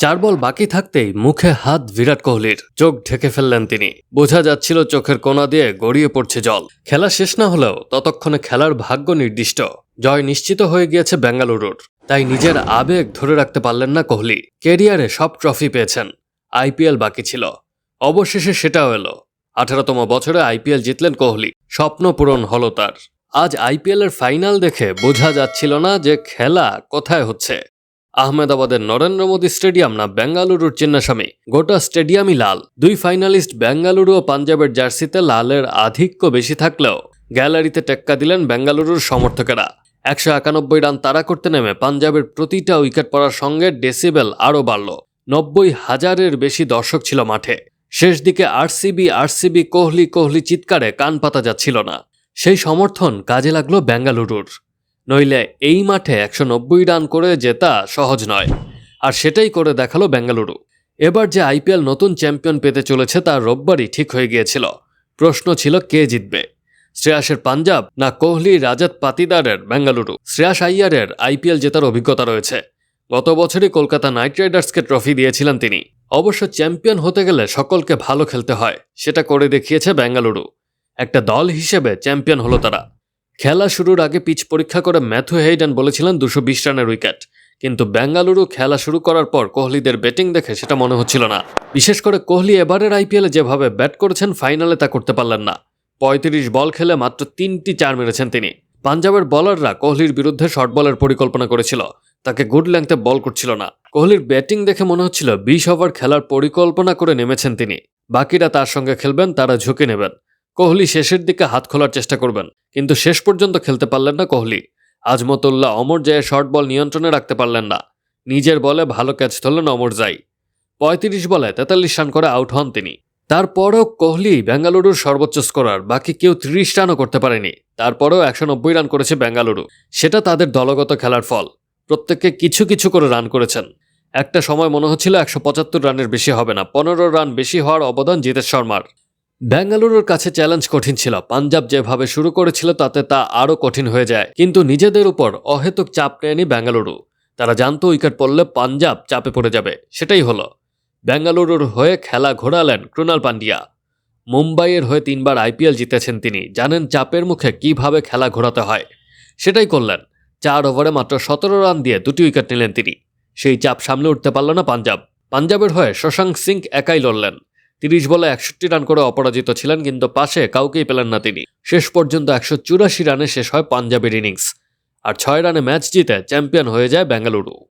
চার বল বাকি থাকতেই মুখে হাত বিরাট কোহলির। চোখ ঢেকে ফেললেন তিনি। বোঝা যাচ্ছিল চোখের কোনা দিয়ে গড়িয়ে পড়ছে জল। খেলা শেষ না হলেও ততক্ষণে খেলার ভাগ্য নির্দিষ্ট। জয় নিশ্চিত হয়ে গিয়েছে বেঙ্গালুরুর। তাই নিজের আবেগ ধরে রাখতে পারলেন না কোহলি। কেরিয়ারে সব ট্রফি পেয়েছেন। আইপিএল বাকি ছিল। অবশেষে সেটাও এলো। আঠারোতম বছরে আইপিএল জিতলেন কোহলি। স্বপ্ন পূরণ হলো তার। আজ আইপিএল এর ফাইনাল দেখে বোঝা যাচ্ছিল না যে খেলা কোথায় হচ্ছে। আহমেদাবাদের নরেন্দ্র মোদী স্টেডিয়াম না বেঙ্গালুরুর চিন্নাস্বামী। গোটা স্টেডিয়ামই লাল। দুই ফাইনালিস্ট বেঙ্গালুরু ও পাঞ্জাবের জার্সিতে লালের আধিক্য বেশি থাকলেও গ্যালারিতে টেক্কা দিলেন বেঙ্গালুরুর সমর্থকেরা। একশো একানব্বই রান তাড়া করতে নেমে পাঞ্জাবের প্রতিটা উইকেট পড়ার সঙ্গে ডেসিবেল আরও বাড়ল। নব্বই হাজারের বেশি দর্শক ছিল মাঠে। শেষ দিকে আরসিবি আরসিবি কোহলি কোহলি চিৎকারে কান পাতা যাচ্ছিল না। সেই সমর্থন কাজে লাগল বেঙ্গালুরুর। নইলে এই মাঠে একশো নব্বই রান করে জেতা সহজ নয়। আর সেটাই করে দেখাল বেঙ্গালুরু। এবার যে আইপিএল নতুন চ্যাম্পিয়ন পেতে চলেছে তা রোববারই ঠিক হয়ে গিয়েছিল। প্রশ্ন ছিল কে জিতবে? শ্রেয়াসের পাঞ্জাব না কোহলি রাজাত পাতিদারের বেঙ্গালুরু? শ্রেয়াস আইয়ারের আইপিএল জেতার অভিজ্ঞতা রয়েছে। গত বছরই কলকাতা নাইট রাইডার্সকে ট্রফি দিয়েছিলেন তিনি। অবশ্য চ্যাম্পিয়ন হতে গেলে সকলকে ভালো খেলতে হয়, সেটা করে দেখিয়েছে বেঙ্গালুরু। একটা দল হিসেবে চ্যাম্পিয়ন হলো তারা। খেলা শুরুর আগে পিচ পরীক্ষা করে ম্যাথু হেইডেন বলেছিলেন দুশো বিশ রানের উইকেট। কিন্তু বেঙ্গালুরু খেলা শুরু করার পর কোহলিদের ব্যাটিং দেখে সেটা মনে হচ্ছিল না। বিশেষ করে কোহলি এবারের আইপিএলে যেভাবে ব্যাট করেছেন, ফাইনালে তা করতে পারলেন না। পঁয়ত্রিশ বল খেলে মাত্র তিনটি চার মেরেছেন তিনি। পাঞ্জাবের বলাররা কোহলির বিরুদ্ধে শর্ট বলের পরিকল্পনা করেছিল। তাকে গুড লেংথে বল করছিল না। কোহলির ব্যাটিং দেখে মনে হচ্ছিল বিশ ওভার খেলার পরিকল্পনা করে নেমেছেন তিনি। বাকিরা তার সঙ্গে খেলবেন, তারা ঝুঁকে নেবেন। কোহলি শেষের দিকে হাত খোলার চেষ্টা করবেন, কিন্তু শেষ পর্যন্ত খেলতে পারলেন না Kohli. Azmatullah Omarzai short ball নিয়ন্ত্রণে রাখতে পারলেন না। নিজের বলে ভালো ক্যাচ ধরলেন অমর জাই। পঁয়ত্রিশ বলে তেতাল্লিশ রান করে আউট হন তিনি। তারপরও কোহলি বেঙ্গালুরুর সর্বোচ্চ স্কোরার, বাকি কেউ ত্রিশ রানও করতে পারেনি। তারপরেও একশো নব্বই রান করেছে বেঙ্গালুরু। সেটা তাদের দলগত খেলার ফল। প্রত্যেককে কিছু কিছু করে রান করেছেন। একটা সময় মনে হচ্ছিল একশো পঁচাত্তর রানের বেশি হবে না, পনেরো রান বেশি হওয়ার অবদান জিতেশ শর্মার। বেঙ্গালুরুর কাছে চ্যালেঞ্জ কঠিন ছিল। পাঞ্জাব যেভাবে শুরু করেছিল, তাতে তা আরও কঠিন হয়ে যায়। কিন্তু নিজেদের উপর অহেতুক চাপ নেয়নি বেঙ্গালুরু তারা জানতো উইকেট পড়লে পাঞ্জাব চাপে পড়ে যাবে। সেটাই হলো। বেঙ্গালুরুর হয়ে খেলা ঘোরালেন ক্রুনাল পান্ডিয়া মুম্বাইয়ের হয়ে তিনবার আইপিএল জিতেছেন তিনি। জানেন চাপের মুখে কীভাবে খেলা ঘোরাতে হয়। সেটাই করলেন। চার ওভারে মাত্র সতেরো রান দিয়ে দুটি উইকেট নিলেন তিনি। সেই চাপ সামলে উঠতে পারল না পাঞ্জাব। পাঞ্জাবের হয়ে শশাঙ্ক সিং একাই লড়লেন। তিরিশ বলে একষট্টি রান করে অপরাজিত ছিলেন, কিন্তু পাশে কাউকেই পেলেন না তিনি। শেষ পর্যন্ত একশো চুরাশি রানে শেষ হয় পাঞ্জাবের ইনিংস। আর ছয় রানে ম্যাচ জিতে চ্যাম্পিয়ন হয়ে যায় বেঙ্গালুরু।